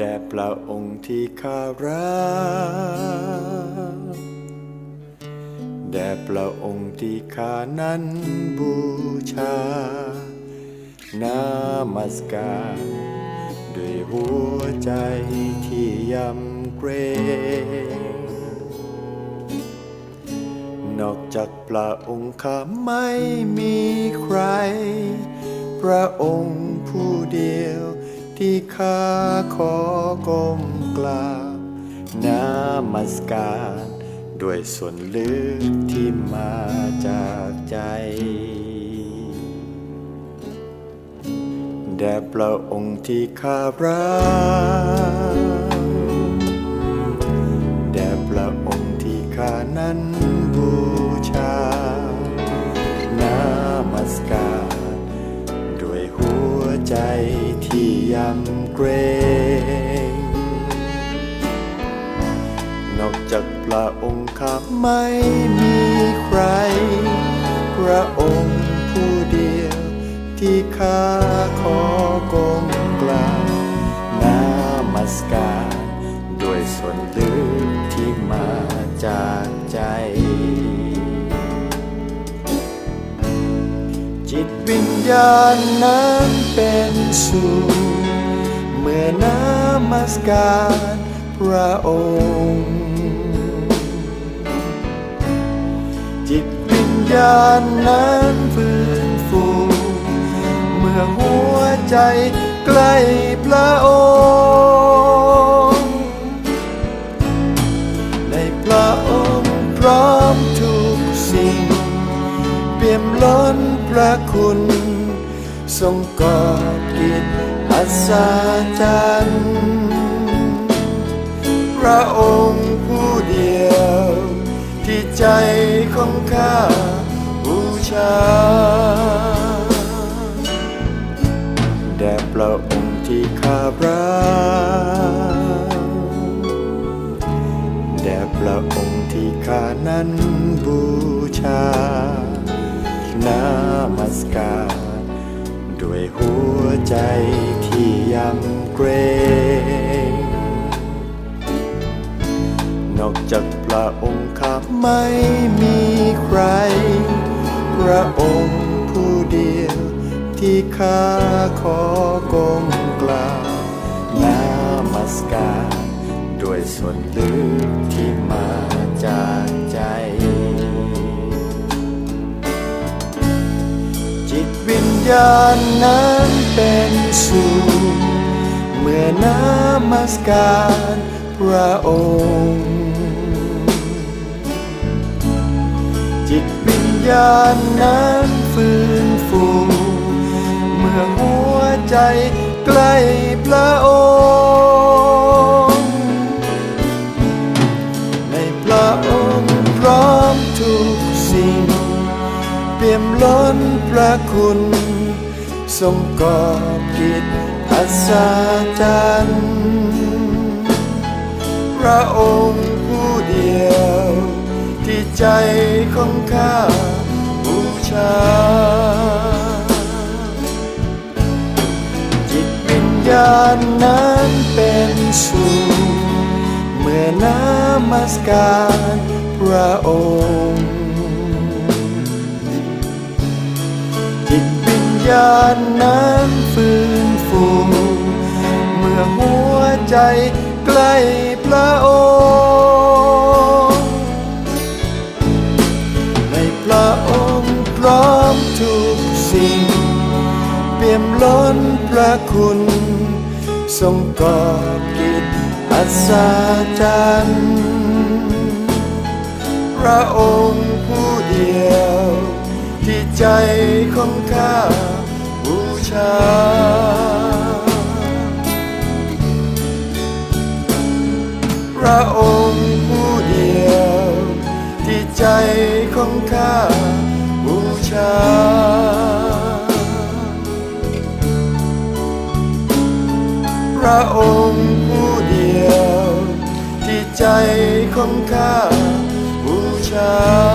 แด่พระองค์ที่ข้ารักแด่พระองค์ที่ข้านั้นบูชา นามัสการ ด้วยหัวใจที่ยำเกรงนอกจากพระองค์ข้าไม่มีใคร พระองค์ผู้เดียว ที่ข้าขอก้มกราบนามัสการ ด้วยส่วนลึกที่มาจากใจแด่พระองค์ที่ข้ารักแด่พระองค์ที่ข้านั้นำเกรงนอกจากพระองค์ข้าไม่มีใคร พระองค์ผู้เดียว ที่ข้าขอก้มกราบนามัสการด้วยส่วนลึกที่มาจากใจ จิตวิญญาณนั้นเป็นสูง เมื่อนามัสการพระองค์ จิตวิญญาณนั้นฟื้นฟูเมื่อหัวใจใกล้พระองค์ ในพระองค์พร้อมทุกสิ่ง เปี่ยมล้นพระคุณ ทรงกอบกิจ อัศจรรย์พระองค์ผู้เดียว ที่ใจของข้าบูชาแด่พระองค์ที่ข้ารักแด่พระองค์ที่ข้านั้นบูชานามัสการ ด้วยหัวใจที่ยำเกรง นอกจากพระองค์ข้าไม่มีใคร พระองค์ผู้เดียว ที่ข้าขอก้มกราบนามัสการ ด้วยส่วนลึกที่มา ญาณนั้นเป็นสูงเมื่อนามัสการพระองค์ จิตวิญญาณนั้นฟื้นฟูเมื่อหัวใจใกล้พระองค์ ในพระองค์พร้อมทุกสิ่ง เปี่ยมล้นพระคุณ ทรงกอบกิจอัศจรรย์พระองค์ผู้เดียว ที่ใจของข้าบูชา จิตวิญญาณนั้นเป็นสูงเมื่อนามัสการพระองค์ ญาณนั้นฟื้นฟูเมื่อหัวใจใกล้พระองค์ ในพระองค์พร้อมทุกสิ่ง เปี่ยมล้นพระคุณ ทรงกอบกิจอัศจรรย์พระองค์ผู้เดียว ที่ใจของข้า ชาพระองค์ผู้เดียว ที่ใจของข้าบูชา พระองค์ผู้เดียว ที่ใจของข้าบูชา